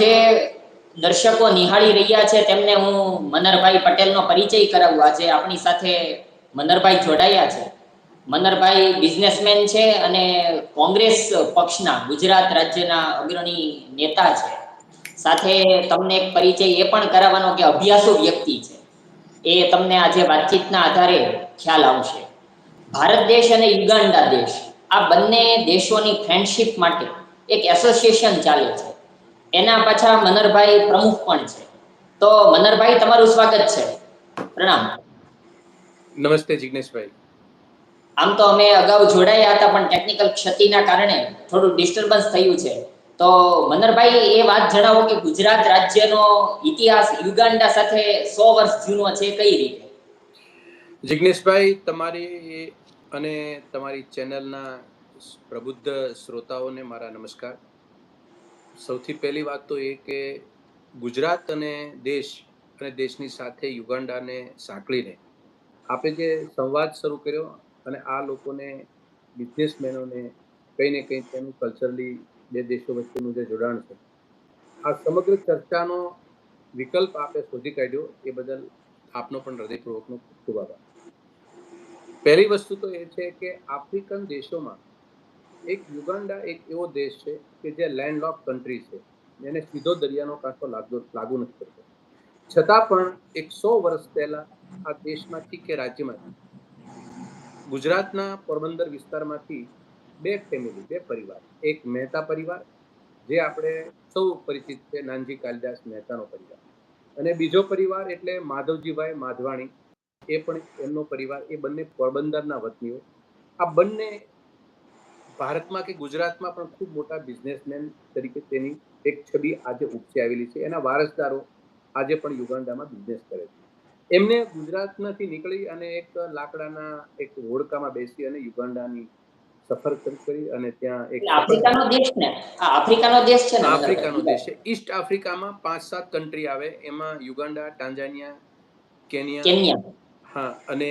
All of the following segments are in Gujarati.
જે દર્શકો નિહાળી રહ્યા છે, તેમને હું મનરભાઈ પટેલનો પરિચય કરાવું. આજે આપણી સાથે મનરભાઈ જોડાયા છે. મનરભાઈ બિઝનેસમેન છે અને કોંગ્રેસ પક્ષના, ગુજરાત રાજ્યના અગ્રણી નેતા છે. સાથે તમને એક પરિચય એ પણ કરાવવાનો કે અભ્યાસુ વ્યક્તિ છે. એ તમને આજે વાતચીતના આધારે ખ્યાલ આવશે. ભારત દેશ અને યુગાન્ડા દેશ, આ બંને દેશોની ફ્રેન્ડશિપ માટે એક એસોસિએશન ચાલે છે. એના પાછા મનરભાઈ પ્રમુખ પણ છે. તો મનરભાઈ તમારું સ્વાગત છે. પ્રણામ. નમસ્તે જિગ્નેશભાઈ. આમ તો અમે અગાઉ જોડાયા હતા પણ ટેકનિકલ ક્ષતિના કારણે થોડું ડિસ્ટર્બન્સ થયું છે. તો મનરભાઈ એ વાત જણાવો કે ગુજરાત રાજ્યનો ઇતિહાસ યુગાન્ડા સાથે સો વર્ષ જૂનો છે કઈ રીતે? જિગ્નેશભાઈ તમારી અને તમારી ચેનલના પ્રબુદ્ધ શ્રોતાઓને મારા નમસ્કાર. સૌથી પહેલી વાત તો એ કે ગુજરાત અને દેશ અને દેશની સાથે યુગાન્ડાને સાંકળીને આપણે જે સંવાદ શરૂ કર્યો અને આ લોકોને બિઝનેસમેનોને કંઈ ને કંઈ તેનું કલ્ચરલી બે દેશો વચ્ચેનું જે જોડાણ છે, આ સમગ્ર ચર્ચાનો વિકલ્પ આપણે શોધી કાઢ્યો. એ બદલ આપનો પણ હૃદયપૂર્વકનો ખૂબ ખૂબ આભાર. પહેલી વસ્તુ તો એ છે કે આફ્રિકન દેશોમાં એક યુગાન્ડા એક એવો દેશ છે કે જે લેન્ડ લોક કન્ટ્રી છે. એને સીધો દરિયાનો કાંઠો લાગુ લાગુ નથી કરતો છતાં પણ એકસો વર્ષ પહેલા આ દેશમાંથી કે રાજ્યમાંથી, ગુજરાતના પોરબંદર વિસ્તારમાંથી બે ફેમિલી બે પરિવાર. એક મહેતા પરિવાર, જે આપણે સૌ પરિચિત છે, નાનજી કાલિદાસ મહેતાનો પરિવાર. અને બીજો પરિવાર એટલે માધવજીભાઈ માધવાણી. એ પણ એમનો પરિવાર, એ બંને પોરબંદરના વતનીઓ. આ બંને ભારતમાં કે ગુજરાતમાં પણ ખૂબ મોટા બિઝનેસમેન તરીકે તેની એક છબી આજે ઉપસી આવેલી છે. એના વારસદારો આજે પણ યુગાન્ડામાં બિઝનેસ કરે છે. એમને ગુજરાતમાંથી નીકળી અને એક લાકડાના એક હોડકામાં બેસી અને યુગાન્ડાની સફર કરી અને ત્યાં એક આફ્રિકાનો દેશ ને? આફ્રિકાનો દેશ છે ને આફ્રિકાનો દેશ છે. ઈસ્ટ આફ્રિકામાં પાંચ સાત કન્ટ્રી આવે. એમાં યુગાન્ડા ટાન્ઝાનિયા કેનિયા કેન્યા હા અને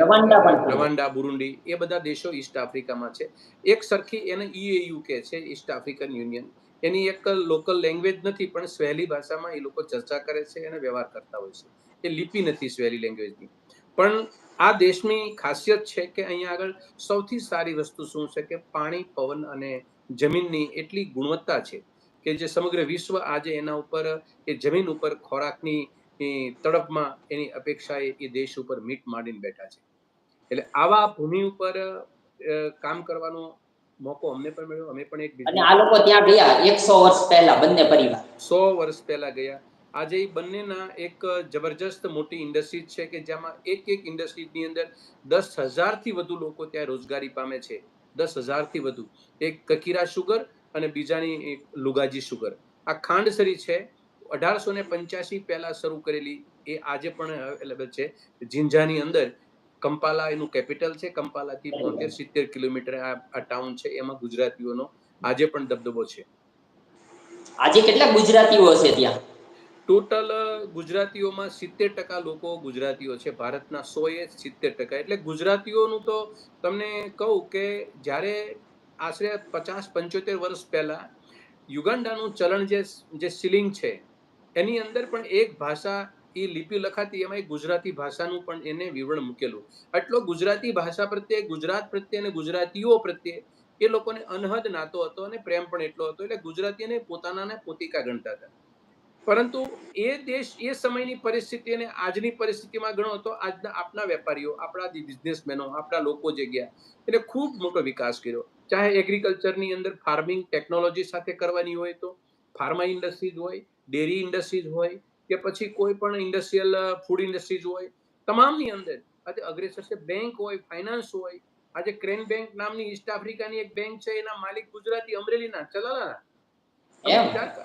રવાન્ડા પણ બુરુંડી એ બધા દેશો ઈસ્ટ આફ્રિકામાં છે. એક સરખી એને ઈએયુ કે છે ઈસ્ટ આફ્રિકન યુનિયન. એની એક લોકલ લેંગ્વેજ નથી પણ સ્વેલી ભાષામાં એ લોકો ચર્ચા કરે છે અને વ્યવહાર કરતા હોય છે. એ લિપિ નથી સ્વેલી લેંગ્વેજની. પણ આ દેશની ખાસિયત છે કે અહીંયા આગળ સૌથી સારી વસ્તુ શું છે કે પાણી પવન અને જમીનની એટલી ગુણવત્તા છે કે જે સમગ્ર વિશ્વ આજે એના ઉપર એ જમીન ઉપર ખોરાકની એ તડપમાં એની અપેક્ષાએ એ દેશ ઉપર મીટ માંડીને બેઠા છે. એટલે આવા ભૂમિ ઉપર કામ કરવાનો મોકો અમને પણ મળ્યો અમે પણ એક અને આ લોકો ત્યાં ગયા એકસો વર્ષ પહેલા બંને પરિવાર. સો વર્ષ પહેલા ગયા. આજે એ બંનેના એક જબરજસ્ત મોટી ઇન્ડસ્ટ્રીઝ છે કે જેમાં એક એક ઇન્ડસ્ટ્રીઝની અંદર દસ હજારથી વધુ લોકો ત્યાં રોજગારી પામે છે. દસ હજારથી વધુ. એક કકીરા શુગર અને બીજાની એક લુગાજી શુગર આ ખાંડસરી છે. અઢારસો ને પંચ્યાસી પહેલા શરૂ કરેલી એ આજે પણ અવેલેબલ છે. જિંજાની અંદર કંપાલા એનું કેપિટલ છે. કંપાલાથી બોતેર સિત્તેર કિલોમીટર આ ટાઉન છે. એમાં ગુજરાતીઓનો આજે પણ દબદબો છે. આજે કેટલા ગુજરાતીઓ છે ત્યાં? ટોટલ ગુજરાતીઓમાં સિત્તેર ટકા લોકો ગુજરાતીઓ છે. ભારતના સો એ સિત્તેર ટકા. એટલે ગુજરાતીઓનું તો તમને કહું કે જ્યારે આશરે પચાસ પંચોતેર વર્ષ પહેલા યુગાન્ડાનું ચલણ જે જે સિલિંગ છે એની અંદર પણ એક ભાષા એ લિપિ લખાતી, એમાં ગુજરાતી ભાષાનું પણ એને વિવરણ મૂકેલું. એટલો ગુજરાતી ભાષા પ્રત્યે, ગુજરાત પ્રત્યે અને ગુજરાતીઓ પ્રત્યે એ લોકોને અનહદ નાતો હતો અને પ્રેમ પણ એટલો હતો, એટલે ગુજરાતીને પોતાનાને પોતિકા ગણતા હતા. પરંતુ એ દેશ, એ સમયની પરિસ્થિતિ અને આજની પરિસ્થિતિમાં ગણો તો આજના આપણા વેપારીઓ, આપણા બિઝનેસમેનો આપણા લોકો જે ગયા એટલે ખૂબ મોટો વિકાસ કર્યો. ચાહે એગ્રીકલ્ચરની અંદર ફાર્મિંગ ટેકનોલોજી સાથે કરવાની હોય તો ફાર્મા ઇન્ડસ્ટ્રીઝ હોય ડેરી ઇન્ડસ્ટ્રીઝ હોય કે પછી કોઈ પણ ઇન્ડસ્ટ્રીયલ ફૂડ ઇન્ડસ્ટ્રીઝ હોય તમામની અંદર આજે અગ્રેસર છે બેંક હોય ફાઇનાન્સ હોય આજે ક્રેન બેંક નામની ઈસ્ટ આફ્રિકાની એક બેંક છે એના માલિક ગુજરાતી અમરેલીના ચલાલાના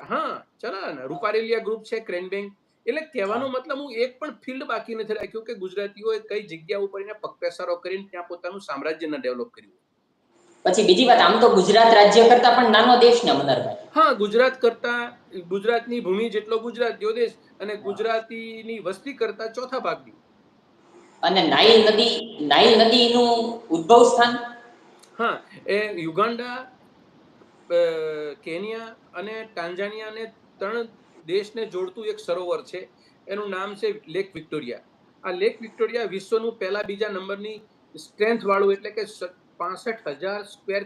હા ચલાલાના રૂપારેલિયા ગ્રુપ છે ક્રેન બેંક. એટલે કહેવાનો મતલબ હું એક પણ ફિલ્ડ બાકી નથી રાખ્યું કે ગુજરાતીઓએ કઈ જગ્યા ઉપર એને પગપેસારો કરીને ત્યાં પોતાનું સામ્રાજ્ય ડેવલપ કર્યું પછી બીજી વાત આમ તો ગુજરાત રાજ્ય કરતા પણ નાનો દેશ ને મનરભાઈ હા ગુજરાત કરતા ગુજરાતની ભૂમિ જેટલો ગુજરાતીઓ દેશ અને ગુજરાતીની વસ્તી કરતા ચોથા ભાગની અને નાઇલ નદી નાઇલ નદીનું ઉદ્ભવ સ્થાન? હા એ યુગાન્ડા કેનિયા અને ટાન્ઝાનિયા ને ત્રણ દેશને જોડતું એક સરોવર છે. એનું નામ છે લેક વિક્ટોરિયા. આ લેક વિક્ટોરિયા વિશ્વનું પહેલા બીજા નંબરની સ્ટ્રેન્થ વાળું એટલે કે પાસઠ હજાર સ્ક્વેર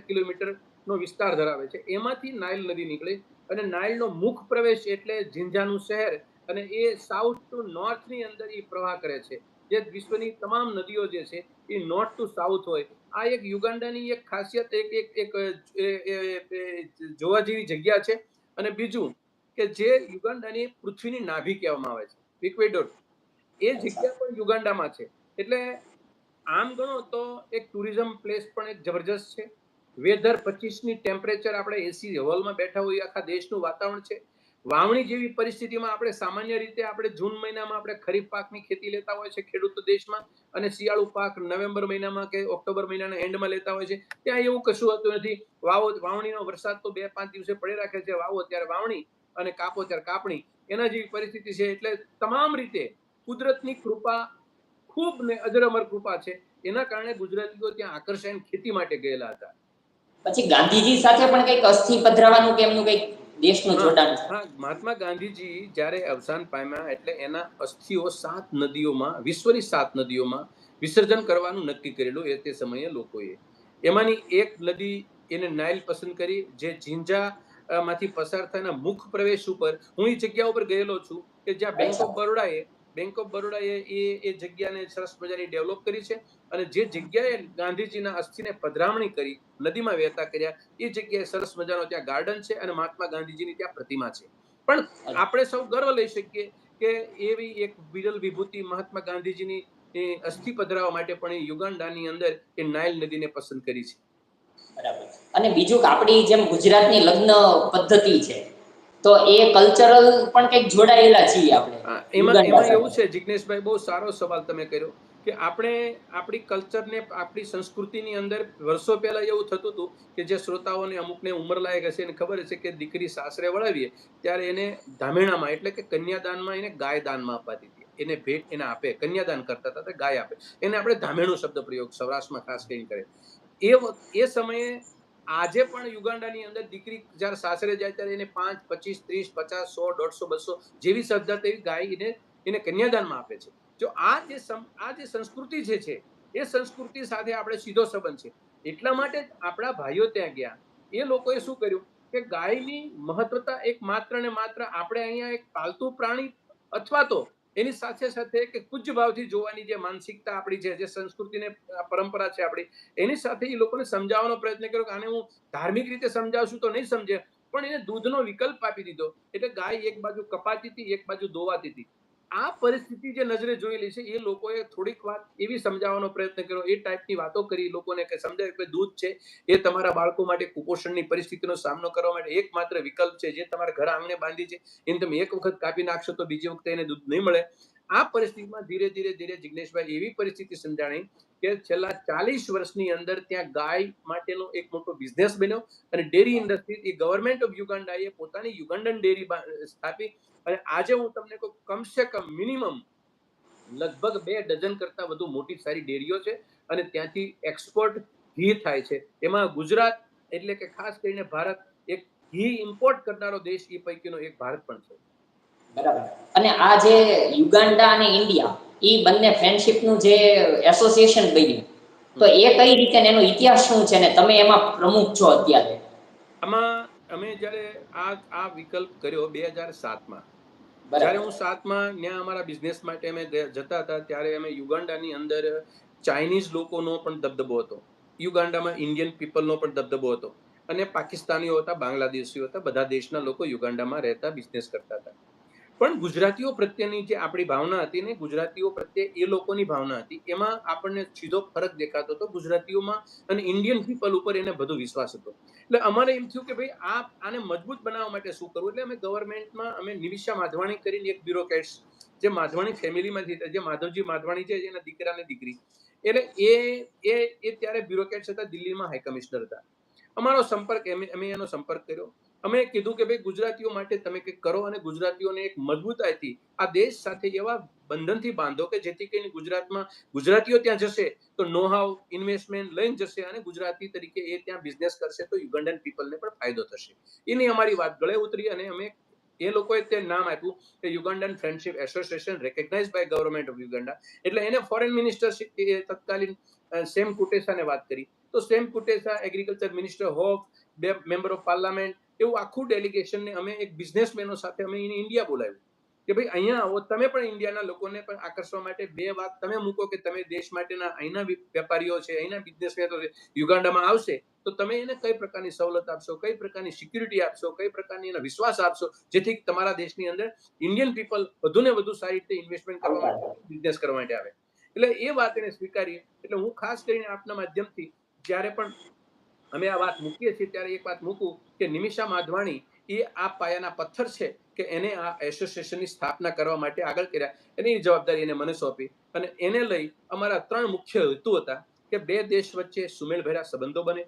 કિલોમીટરનો વિસ્તાર ધરાવે છે. એમાંથી નાઇલ નદી નીકળે અને નાઇલનો મુખ પ્રવેશ એટલે ઝીંઝાનું શહેર અને એ સાઉથ ટુ નોર્થની અંદર એ પ્રવાહ કરે છે. જે વિશ્વની તમામ નદીઓ જે છે એ નોર્થ ટુ સાઉથ હોય. આ એક યુગાન્ડાની એક ખાસિયત, એક એક એક જોવા જેવી જગ્યા છે. અને બીજું કે જે યુગાન્ડાની પૃથ્વીની નાભી કહેવામાં આવે છે, ઇક્વેડોર. એ જગ્યા પણ યુગાન્ડામાં છે. એટલે આમ ગણો તો એક ટુરિઝમ પ્લેસ પણ એક જબરજસ્ત છે. વેધર પચીસની ટેમ્પરેચર આપણે એસી હોલમાં બેઠા હોઈએ આખા દેશનું વાતાવરણ છે. વાવણી જેવી પરિસ્થિતિમાં આપણે સામાન્ય રીતે આપણે જૂન મહિનામાં આપણે ખરીફ પાકની ખેતી લેતા હોય છે ખેડૂતો દેશમાં અને શિયાળુ પાક નવેમ્બર મહિનામાં કે ઓક્ટોબર મહિનાના એન્ડમાં લેતા હોય છે. ત્યાં એવું કશું હોતું નથી. વાવો, વાવણીનો વરસાદ તો બે, પાંચ દિવસે પડી રાખે છે. વાવો ત્યારે વાવણી અને કાપો ત્યારે કાપણી. એના જેવી પરિસ્થિતિ છે એટલે તમામ રીતે કુદરતની કૃપા ખૂબ ને અજરમર કૃપા છે. એના કારણે ગુજરાતીઓ ત્યાં આકર્ષણ ખેતી માટે ગયેલા હતા. પછી ગાંધીજી સાથે પણ કંઈક અસ્થિ પધરાવાનું કે એમનું કંઈક દેશનું જોડાણ છે? મહાત્મા ગાંધીજી જ્યારે અવસાન પામ્યા એટલે એના અસ્થિઓ સાત નદીઓમાં વિશ્વની સાત નદીઓમાં વિસર્જન કરવાનું નક્કી કરેલું એ તે સમયે લોકોએ. એમાંની એક નદી એને નાઇલ પસંદ કરી જે જિંજા માંથી પસાર થયાના મુખ પ્રવેશ ઉપર હું એ જગ્યા ઉપર ગયેલો છું કે જ્યાં બેંક ઓફ બરોડાએ બેંક ઓફ બરોડાએ એ એ જગ્યાને સરસ મજાની ડેવલપ કરી છે. અને જે જગ્યાએ ગાંધીજીના અસ્થિને પધરામણી કરી નદીમાં વહેતા કર્યા એ જગ્યાએ સરસ મજાનો ત્યાં ગાર્ડન છે અને મહાત્મા ગાંધીજીની ત્યાં પ્રતિમા છે. પણ આપણે સૌ ગર્વ લઈ શકીએ કે એવી એક વિરલ વિભૂતિ મહાત્મા ગાંધીજીની એ અસ્થિ પધરાવવા માટે પણ યુગાન્ડાની અંદર એ નાઇલ નદીને પસંદ કરી છે. બરાબર. અને બીજું કે આપણી જેમ ગુજરાતની લગ્ન પદ્ધતિ છે તો એ કલ્ચરલ પણ કંઈક જોડાયેલા છીએ આપણે. એમાં એમાં એવું છે જિગ્નેશભાઈ બહુ સારો સવાલ તમે કર્યો. કે આપણે આપણી કલ્ચરને, આપણી સંસ્કૃતિની અંદર વર્ષો પહેલાં એવું થતું હતું કે જે શ્રોતાઓને અમુકને ઉંમર લાયક હશે એને ખબર હશે કે દીકરી સાસરે વળાવીએ, ત્યારે એને ધામેણામાં એટલે કે કન્યાદાનમાં એને ગાય દાનમાં અપાતી હતી. એને ભેટ એને આપે, કન્યાદાન કરતા હતા ગાય આપે. એને આપણે ધામેણું શબ્દ પ્રયોગ સૌરાષ્ટ્રમાં ખાસ કરીને કરે. એ એ સમયે આજે પણ યુગાન્ડાની અંદર દીકરી જ્યારે સાસરે જાય ત્યારે એને પાંચ, પચીસ, ત્રીસ, પચાસ, સો, દોઢસો, બસો જેવી શ્રદ્ધા તેવી ગાય એને એને કન્યાદાનમાં આપે છે. જો આ જે આ જે સંસ્કૃતિ જે છે, એ સંસ્કૃતિ સાથે આપણે સીધો સંબંધ છે. એટલા માટે આપણા ભાઈઓ ત્યાં ગયા. એ લોકોએ શું કર્યું કે ગાયની મહત્વતા એક માત્ર ને માત્ર આપણે અહીંયા એક પાલતુ પ્રાણી અથવા તો એની સાથે સાથે કે પૂજ્ય ભાવથી જોવાની જે માનસિકતા આપણી છે, જે સંસ્કૃતિને પરંપરા છે આપણી, એની સાથે એ લોકોને સમજાવવાનો પ્રયત્ન કર્યો કે આને હું ધાર્મિક રીતે સમજાવશું તો નહીં સમજે. પણ એને દૂધનો વિકલ્પ આપી દીધો. એટલે ગાય એક બાજુ કપાતી હતી, એક બાજુ દોવાતી હતી. આ પરિસ્થિતિ જે નજરે જોયેલી છે, એ લોકોએ થોડીક વાત એવી સમજાવવાનો પ્રયત્ન કર્યો. એ ટાઈપની વાતો કરી લોકોને કે સમજાય કે દૂધ છે, એ તમારા બાળકો માટે કુપોષણની પરિસ્થિતિનો સામનો કરવા માટે એકમાત્ર વિકલ્પ છે, જે તમારા ઘર આંગણે બાંધી છે, એને તમે એક વખત કાપી નાખશો તો બીજી વખતે એને દૂધ નહીં મળે. આ પરિસ્થિતિમાં ધીરે ધીરે ધીરે જિગ્નેશભાઈ એવી પરિસ્થિતિ સમજાણી કે છેલ્લા ચાલીસ વર્ષની અંદર ત્યાં ગાય માટેનો એક મોટો બિઝનેસ બન્યો અને ડેરી ઇન્ડસ્ટ્રી એ ગવર્મેન્ટ ઓફ યુગાન્ડાએ પોતાની યુગાન્ડન ડેરી સ્થાપી અને આજે હું તમને કહું કમસે કમ મિનિમમ લગભગ બે ડઝન કરતાં વધુ મોટી સારી ડેરીઓ છે અને ત્યાંથી એક્સપોર્ટ ઘી થાય છે. એમાં ગુજરાત એટલે કે ખાસ કરીને ભારત એક ઘી ઇમ્પોર્ટ કરનારો દેશ એ પૈકીનો એક ભારત પણ છે. બરાબર. અને આ જે યુગાન્ડા અને ઇન્ડિયા એ બંને ફ્રેન્ડશિપનું જે એસોસિએશન બન્યું. તો એ કઈ રીતે એનો ઇતિહાસ શું છે ને તમે એમાં પ્રમુખ છો અત્યારે? આમાં અમે જ્યારે આ આ વિકલ્પ કર્યો બે હજાર સાતમાં. જ્યારે હું સાતમાં ત્યાં અમારા બિઝનેસ માટે અમે જતા હતા ત્યારે અમે યુગાન્ડાની અંદર ચાઇનીઝ લોકોનો પણ દબદબો હતો. યુગાન્ડામાં ઇન્ડિયન પીપલનો પણ દબદબો હતો. અને પાકિસ્તાનીઓ હતા બાંગ્લાદેશીઓ હતા બધા દેશના લોકો યુગાન્ડામાં રહેતા બિઝનેસ કરતા હતા. પણ ગુજરાતીઓ પ્રત્યેની જે આપણી ભાવના હતી ને, ગુજરાતીઓ પ્રત્યે એ લોકોની ભાવના હતી, એમાં આપણને સીધો ફરક દેખાતો હતો ગુજરાતીઓમાં અને ઇન્ડિયન પીપલ ઉપર એને બધો વિશ્વાસ હતો. એટલે અમારે એમ થયું કે ભાઈ, આ આને મજબૂત બનાવવા માટે શું કરવું? એટલે અમે ગવર્મેન્ટમાં અમે નિમિષા માધવાણી કરીને એક બ્યુરોક્રેટ્સ જે માધવાણી ફેમિલીમાંથી જે માધવજી માધવાણી છે, એના દીકરા ને દીકરી. એટલે એ એ એ ત્યારે બ્યુરોક્રેટ્સ હતા, દિલ્હીમાં હાઈ કમિશનર હતા. અમારો સંપર્ક અમે એનો સંપર્ક કર્યો. અમે કીધું કે ભાઈ ગુજરાતીઓ માટે તમે કંઈક કરો અને ગુજરાતીઓને એક મજબૂતાઈથી આ દેશ સાથે એવા બંધનથી બાંધો કે જેથી કરીને ગુજરાતમાં ગુજરાતીઓ ત્યાં જશે, તો નો ઇન્વેસ્ટમેન્ટ લઈને જશે અને ગુજરાતી તરીકે એ ત્યાં બિઝનેસ કરશે, તો યુગન્ડન પીપલને પણ ફાયદો થશે. એની અમારી વાત ગળે ઉતરી અને અમે એ લોકોએ તે નામ આપ્યું કે Ugandan friendship association recognize by government of Uganda એટલે એને ફોરેન મિનિસ્ટર તત્કાલીન સેમ કુટેસાને વાત કરી. તો સેમ કુટેસા એગ્રીકલ્ચર મિનિસ્ટર હોફ બે મેમ્બર ઓફ પાર્લામેન્ટ એવું આખું ડેલિગેશનને અમે એક બિઝનેસમેનો સાથે અમે ઇન્ડિયા બોલાવ્યું. કે ભાઈ, અહીંયા આવો, તમે પણ ઇન્ડિયાના લોકોને પણ આકર્ષવા માટે બે વાત તમે મૂકો કે તમે દેશ માટેના અહીંના વેપારીઓ છે, અહીંના બિઝનેસમેનો છે યુગાન્ડામાં આવશે, તો તમે એને કઈ પ્રકારની સવલત આપશો, કઈ પ્રકારની સિક્યુરિટી આપશો, કઈ પ્રકારની એના વિશ્વાસ આપશો, જેથી તમારા દેશની અંદર ઇન્ડિયન પીપલ વધુ ને વધુ સારી રીતે ઇન્વેસ્ટમેન્ટ કરવા માટે બિઝનેસ કરવા માટે આવે. એટલે એ વાત એને સ્વીકારીએ. એટલે હું ખાસ કરીને આપના માધ્યમથી જ્યારે પણ અમે આ વાત મૂકીએ છીએ, ત્યારે એક વાત મૂકું કે નિમિષા માધવાણી એ આ પાયાના પથ્થર છે કે એને આ એસોસિએશનની સ્થાપના કરવા માટે આગળ કર્યા. એની જવાબદારી એને મને સોંપી અને એને લઈ અમારા ત્રણ મુખ્ય હેતુ હતા કે બે દેશ વચ્ચે સુમેળભર્યા સંબંધો બને.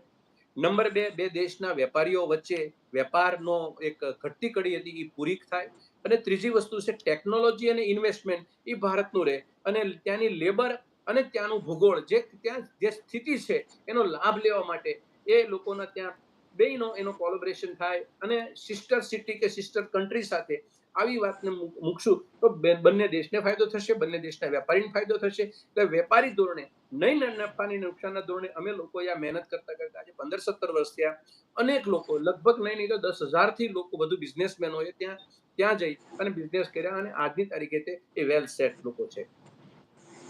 નંબર બે બે દેશના વેપારીઓ વચ્ચે વેપારનો એક ઘટતી કડી હતી, એ પૂરી થાય. અને ત્રીજી વસ્તુ છે, ટેકનોલોજી અને ઇન્વેસ્ટમેન્ટ, એ ભારતનું રહે. અને ત્યાંની લેબર અને ત્યાંનું ભૂગોળ, જે ત્યાં જે સ્થિતિ છે, એનો લાભ લેવા માટે એ લોકોના ત્યાં બેયનો એનો કોલોબરેશન થાય અને સિસ્ટર સિટી કે સિસ્ટર કન્ટ્રી સાથે આવી વાતને મૂકશું તો બંને દેશને ફાયદો થશે, બંને દેશના વેપારીને ફાયદો થશે. એટલે વેપારી ધોરણે, નહીં નફાની નુકસાનના ધોરણે અમે લોકો આ મહેનત કરતા કરતા આજે પંદર, સત્તર વર્ષ થયા. અનેક લોકો, લગભગ નહીં નહીં તો દસ હજારથી લોકો બધું બિઝનેસમેનોએ ત્યાં ત્યાં જઈ અને બિઝનેસ કર્યા અને આજની તારીખે તે એ વેલ સેટ લોકો છે.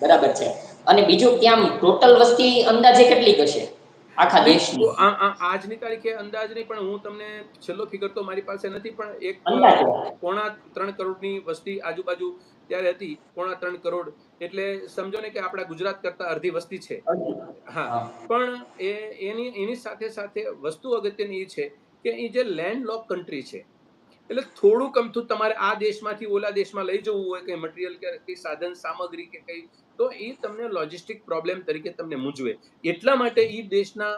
બરાબર છે. અને બીજું ત્યાં ટોટલ વસ્તી અંદાજે કેટલી હશે? આખા દેશની. આજની તારીખે અંદાજ નહીં પણ હું તમને છેલ્લો ફિગર તો મારી પાસે નથી પણ એક પોણા ત્રણ કરોડની વસ્તી આજુબાજુ ત્યારે હતી પોણા ત્રણ કરોડ. એટલે સમજો ને કે આપણા ગુજરાત કરતા અડધી વસ્તી છે. હા. હા. પણ એ એની એની સાથે સાથે વસ્તુ અગત્યની એ છે કે એ જે લેન્ડ લોક કન્ટ્રી છે એટલે થોડું કમથું તમારે આ દેશમાંથી ઓલા દેશમાં લઈ જવું હોય કે મટીરિયલ કે કઈ સાધન સામગ્રી કે કઈ તો એ તમને લોજિસ્ટિક પ્રોબ્લેમ તરીકે તમને મૂંઝવે. એટલા માટે એ દેશના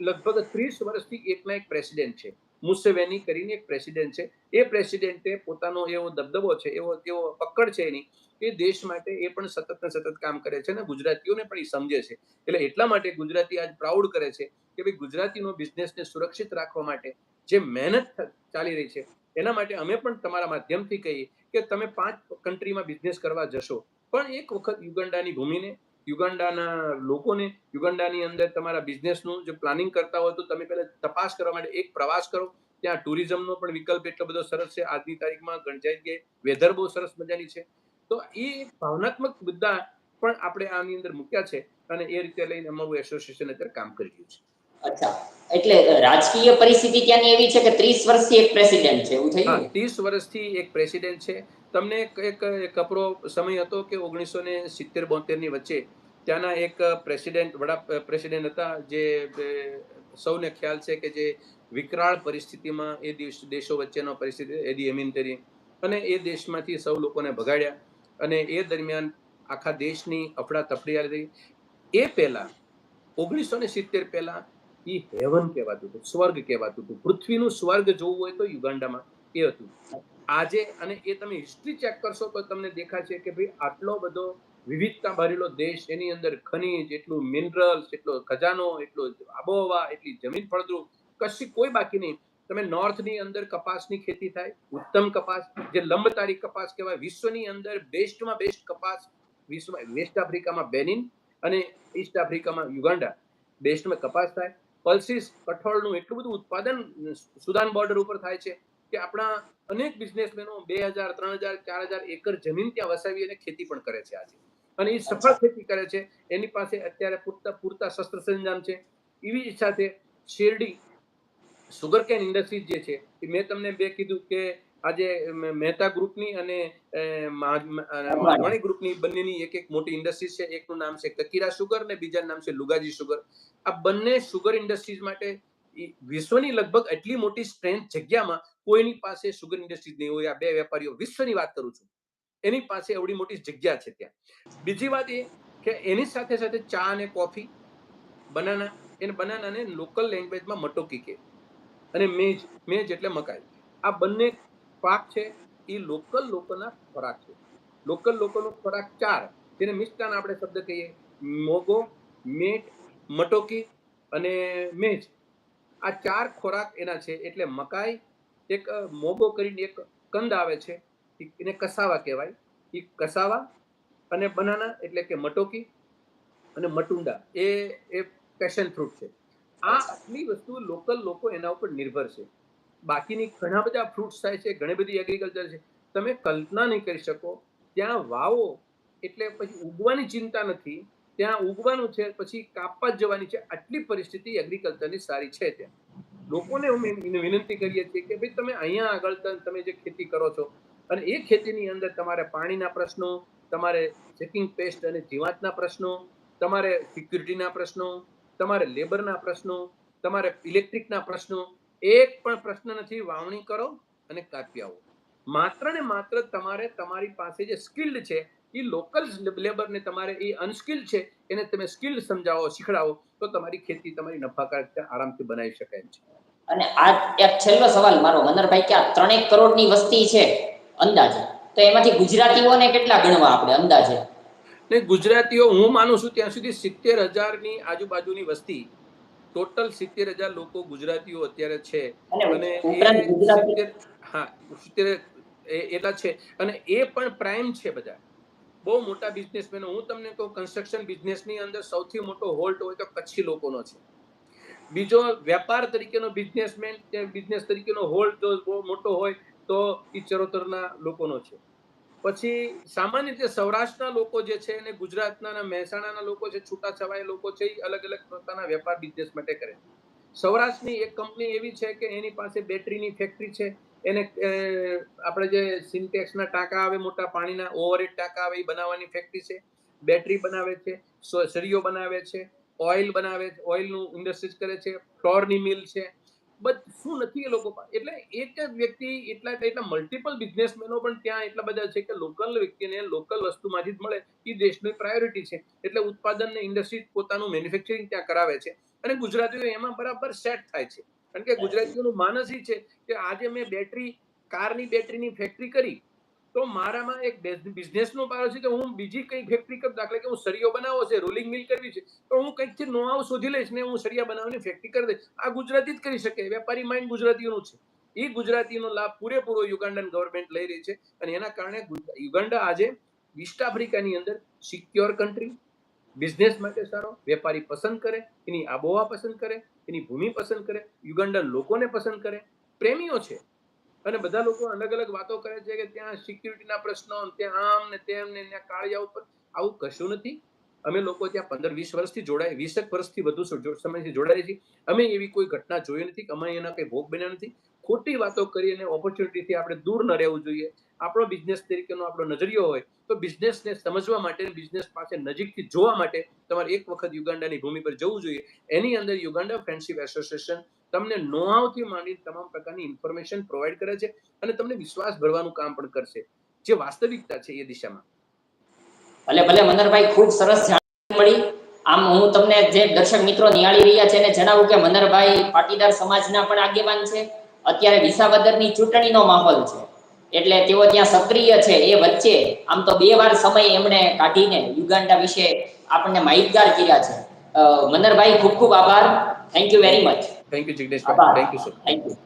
લગભગ ત્રીસ વર્ષથી એકના એક પ્રેસિડેન્ટ છે. મુસેવેની કરીને એક પ્રેસિડેન્ટ છે. એ પ્રેસિડેન્ટે પોતાનો એવો દબદબો છે, એવો એવો પકડ છે એની એ દેશ માટે એ પણ સતત ને સતત કામ કરે છે અને ગુજરાતીઓને પણ એ સમજે છે. એટલે એટલા માટે ગુજરાતી આજ પ્રાઉડ કરે છે કે ભાઈ ગુજરાતીનો બિઝનેસને સુરક્ષિત રાખવા માટે જે મહેનત ચાલી રહી છે, એના માટે અમે પણ તમારા માધ્યમથી કહીએ કે તમે પાંચ કન્ટ્રીમાં બિઝનેસ કરવા જશો પણ એક વખત યુગાન્ડાની ભૂમિને યુગાન્ડાના લોકોને યુગાન્ડાની અંદર તમારા બિઝનેસનું જે પ્લાનિંગ કરતા હોય તો તમે પહેલા તપાસ કરવા માટે એક પ્રવાસ કરો. ત્યાં ટુરિઝમનો પણ વિકલ્પ એટલો બધો સરસ છે. આજની તારીખમાં ગણજાઈ ગઈ. વેધર બહુ સરસ મજાની છે. તો એ ભાવનાત્મક મુદ્દા પણ આપણે આની અંદર મૂક્યા છે અને એ રીતે લઈને અમારું એસોસિએશન અત્યારે કામ કરી રહ્યું છે. અચ્છા. એટલે રાજકીય પરિસ્થિતિ ત્યાંની એવી છે કે ત્રીસ વર્ષથી એક પ્રેસિડેન્ટ છે એવું થઈ ગયું? ત્રીસ વર્ષથી એક પ્રેસિડેન્ટ છે. તમને એક કપરો સમય હતો કે ઓગણીસો ને સિત્તેર બોતેરની વચ્ચે ત્યાંના એક પ્રેસિડેન્ટ, વડા પ્રેસિડેન્ટ હતા જે સૌને ખ્યાલ છે કે જે વિકરાળ પરિસ્થિતિમાં એ દેશ વચ્ચેનો પરિસ્થિતિ એડી એમીન અને એ દેશમાંથી સૌ લોકોને ભગાડ્યા અને એ દરમિયાન આખા દેશની અફડા તફડી આવી એ પહેલા, ઓગણીસો ને સિત્તેર પહેલા એ હેવન કહેવાતું હતું, સ્વર્ગ કહેવાતું હતું. પૃથ્વીનું સ્વર્ગ જોવું હોય તો યુગાન્ડામાં એ હતું. આજે અને એ તમે હિસ્ટ્રી ચેક કરશો તો તમને દેખાશે કે ભાઈ આટલો બધો વિવિધતા ભરેલો દેશ એની અંદર ખનીજ, એટલું મિનરલ્સ એટલો ખજાનો, એટલો આબોહવા, એટલી જમીન ફળદ્રુપ, કશી કોઈ બાકી નહીં. તમે નોર્થની અંદર કપાસની ખેતી થાય, ઉત્તમ કપાસ, જે લંબતારી કપાસ કહેવાય, વિશ્વની અંદર બેસ્ટમાં બેસ્ટ કપાસ વિશ્વમાં વેસ્ટ આફ્રિકામાં બેનિન અને ઈસ્ટ આફ્રિકામાં યુગાન્ડા બેસ્ટમાં કપાસ થાય. પલ્સીસ કઠોળનું એટલું બધું ઉત્પાદન, સુદાન બોર્ડર ઉપર થાય છે. કે આપણા અનેક બિઝનેસમેનો બે હજાર ત્રણ હજાર ચાર હજાર એકર જમીન ત્યાં વસાવી અને ખેતી પણ કરે છે આજે. અને એ સફળ ખેતી કરે છે. એની પાસે અત્યારે પૂરતા પૂરતા શસ્ત્ર સંજામ છે. એવી સાથે શેરડી સુગર કેન ઇન્ડસ્ટ્રીઝ જે છે એ મેં તમને બે કીધું કે આજે મહેતા ગ્રુપની અને માધવાણી ગ્રુપની બંનેની એક એક મોટી ઇન્ડસ્ટ્રીઝ છે. એકનું નામ છે કકીરા સુગર ને બીજાનું નામ છે લુગાજી સુગર આ બંને સુગર ઇન્ડસ્ટ્રીઝ માટે વિશ્વની લગભગ એટલી મોટી સ્ટ્રેન્થ જગ્યામાં કોઈની પાસે સુગર ઇન્ડસ્ટ્રીઝ નહીં હોય, આ બે વેપારીઓ વિશ્વની વાત કરું છું. એની પાસે એવડી મોટી જગ્યા છે ત્યાં. બીજી વાત એ કે એની સાથે સાથે ચા અને કોફી, બનાના, એને બનાનાને લોકલ લેંગ્વેજમાં મટોકી કે. અને મેજ મેજ એટલે મકાઈ. આ બંને પાક છે, એ લોકલ લોકોના ખોરાક છે. લોકલ લોકોનો ખોરાક ચાર. જેને મિષ્ટાન આપણે શબ્દ કહીએ. મોગો, મેટ, મટોકી અને મેજ. આ ચાર ખોરાક એના છે. એટલે મકાઈ એક મોગો કરીને એક કંદ આવે છે એને કસાવા કહેવાય. એ કસાવા અને બનાના એટલે કે મટોકી અને મટુંડા. એ એ પેશન ફ્રૂટ છે. આ આટલી વસ્તુ લોકલ લોકો એના ઉપર નિર્ભર છે. બાકીની ઘણા બધા ફ્રૂટ્સ થાય છે, ઘણી બધી એગ્રીકલ્ચર છે. તમે કલ્પના નહીં કરી શકો, ત્યાં વાવો એટલે પછી ઉગવાની ચિંતા નથી. ત્યાં ઉગવાનું છે, પછી કાપવા જવાની છે. આટલી પરિસ્થિતિ એગ્રીકલ્ચરની સારી છે ત્યાં. લોકોને અમે વિનંતી કરીએ છીએ કે ભાઈ તમે અહીંયા આગળ તમે જે ખેતી કરો છો અને એ ખેતીની અંદર તમારે પાણીના પ્રશ્નો, તમારે ચેકિંગ પેસ્ટ અને જીવાતના પ્રશ્નો, તમારે સિક્યુરિટીના પ્રશ્નો, તમારે લેબરના પ્રશ્નો, તમારે ઇલેક્ટ્રિકના પ્રશ્નો, એક પણ પ્રશ્ન નથી, વાવણી કરો અને કાપી આવો માત્ર ને માત્ર તમારે તમારી પાસે જે સ્કિલ્ડ છે એ લોકલ લેબરને તમારે એ અનસ્કિલ છે એને તમે સ્કિલ સમજાવો શીખડાવો તો તમારી ખેતી તમારી નફાકારકતા આરામથી બનાવી શકાય છે. અને આ એક છેલ્લો સવાલ મારો મનરભાઈ કે આ ત્રણેક કરોડની વસ્તી છે અંદાજે તો એમાંથી ગુજરાતીઓને કેટલા ગણવા આપણે અંદાજે? ને ગુજરાતીઓ હું માનું છું ત્યાં સુધી સિત્તેર હજારની આજુબાજુની વસ્તી ટોટલ સિત્તેર હજાર લોકો ગુજરાતીઓ અત્યારે છે. અને હા સિત્તેર એટલા છે. અને એ પણ પ્રાઇમ છે બધા બહુ મોટા બિઝનેસમેનો હું તમને કહું કન્સ્ટ્રક્શન બિઝનેસની અંદર સૌથી મોટો હોલ્ટ હોય તો કચ્છી લોકોનો છે. બીજો વેપાર તરીકેનો બિઝનેસમેન બિઝનેસ તરીકેનો હોલ્ડ જો બહુ મોટો હોય તો એ ચરોતરના લોકોનો છે. પછી સામાન્ય રીતે સૌરાષ્ટ્રના લોકો જે છે અને ગુજરાતના મહેસાણાના લોકો છે, છૂટાછવાયા લોકો છે એ અલગ અલગ પોતાના વેપાર બિઝનેસ માટે કરે છે. સૌરાષ્ટ્રની એક કંપની એવી છે કે એની પાસે બેટરીની ફેક્ટરી છે એને આપણે જે સિન્ટેક્સના ટાંકા આવે, મોટા પાણીના ઓવરહેડ ટાંકા આવે, એ બનાવવાની ફેક્ટરી છે. બેટરી બનાવે છે, સ- સળીઓ બનાવે છે, ઓઇલ બનાવે છે, ઓઇલનું ઇન્ડસ્ટ્રીઝ કરે છે, ફ્લોરની મિલ છે. બધ, શું નથી એ લોકો એટલે એક જ વ્યક્તિ એટલા એટલા મલ્ટિપલ બિઝનેસમેનો પણ ત્યાં એટલા બધા છે કે લોકલ વ્યક્તિને લોકલ વસ્તુમાંથી જ મળે. એ દેશની પ્રાયોરિટી છે. એટલે ઉત્પાદન ને ઇન્ડસ્ટ્રી પોતાનું મેન્યુફેક્ચરિંગ ત્યાં કરાવે છે. અને ગુજરાતીઓ એમાં બરાબર સેટ થાય છે. કારણ કે ગુજરાતીઓનું માનસ છે કે આજે મેં બેટરી, કારની બેટરીની ફેક્ટરી કરી, તો મારામાં એક બિઝનેસનો પારો છે કે હું બીજી કઈ ફેક્ટરી કરું, દાખલા કે હું સરિયો બનાવો છે રોલિંગ મિલ કરવી છે, તો હું કંઈકથી નોઆવ શોધી લઈશ ને હું સરિયા બનાવવાની ફેક્ટરી કરી દઈશ. આ ગુજરાતી જ કરી શકે, વેપારી માઇન્ડ ગુજરાતીઓનું છે. એ ગુજરાતીનો લાભ પૂરેપૂરો યુગાન્ડન ગવર્મેન્ટ લઈ રહી છે અને એના કારણે યુગાન્ડા આજે વેસ્ટ આફ્રિકાની અંદર સિક્યોર કન્ટ્રી બિઝનેસ માટે સારો, વેપારી પસંદ કરે, એની આબોહવા પસંદ કરે, એની ભૂમિ પસંદ કરે યુગંડન લોકોને પસંદ કરે, પ્રેમીઓ છે. અને બધા લોકો અલગ અલગ વાતો કરે છે કે ત્યાં સિક્યુરિટીના પ્રશ્નો, ત્યાં આમ ને તેમ ને ત્યાં કાળિયા ઉપર. આવું કશું નથી. અમે લોકો ત્યાં પંદર, વીસ વર્ષથી જોડાય વીસેક વર્ષથી વધુ સમયથી જોડાય છીએ. અમે એવી કોઈ ઘટના જોઈ નથી કે અમે એના કંઈ ભોગ બન્યા નથી. ખોટી વાતો કરી અને ઓપોર્ચ્યુનિટીથી આપણે દૂર ન રહેવું જોઈએ. આપણો બિઝનેસ તરીકેનો આપણો નજરિયો હોય, તો બિઝનેસને સમજવા માટે બિઝનેસ પાસે નજીકથી જોવા માટે તમારે એક વખત યુગાન્ડાની ભૂમિ પર જવું જોઈએ. એની અંદર યુગાન્ડા ફ્રેન્ડશિપ એસોસિએશન તમને નોહાવથી માંડી તમામ પ્રકારની ઇન્ફોર્મેશન પ્રોવાઈડ કરે છે અને તમને વિશ્વાસ ભરવાનું કામ પણ કરશે. જે વાસ્તવિકતા છે એ દિશામાં. ભલે ભલે મનરભાઈ ખૂબ સરસ જાણકારી મળી. આમ હું તમને જે દર્શક મિત્રો નિહાળી રહ્યા છે એને જણાવું કે મનરભાઈ પાટીદાર સમાજના પણ આગેવાન છે. અત્યારે વિસાવદરની ચૂંટણીનો માહોલ છે. એટલે તેઓ ત્યાં સક્રિય છે એ વચ્ચે. આમ તો બે વાર સમય એમણે કાઢીને યુગાન્ડા વિશે આપણને માહિતગાર કર્યા છે. મનરભાઈ ખૂબ ખૂબ આભાર. Thank you very much thank you Jigneshbhai thank you sir thank you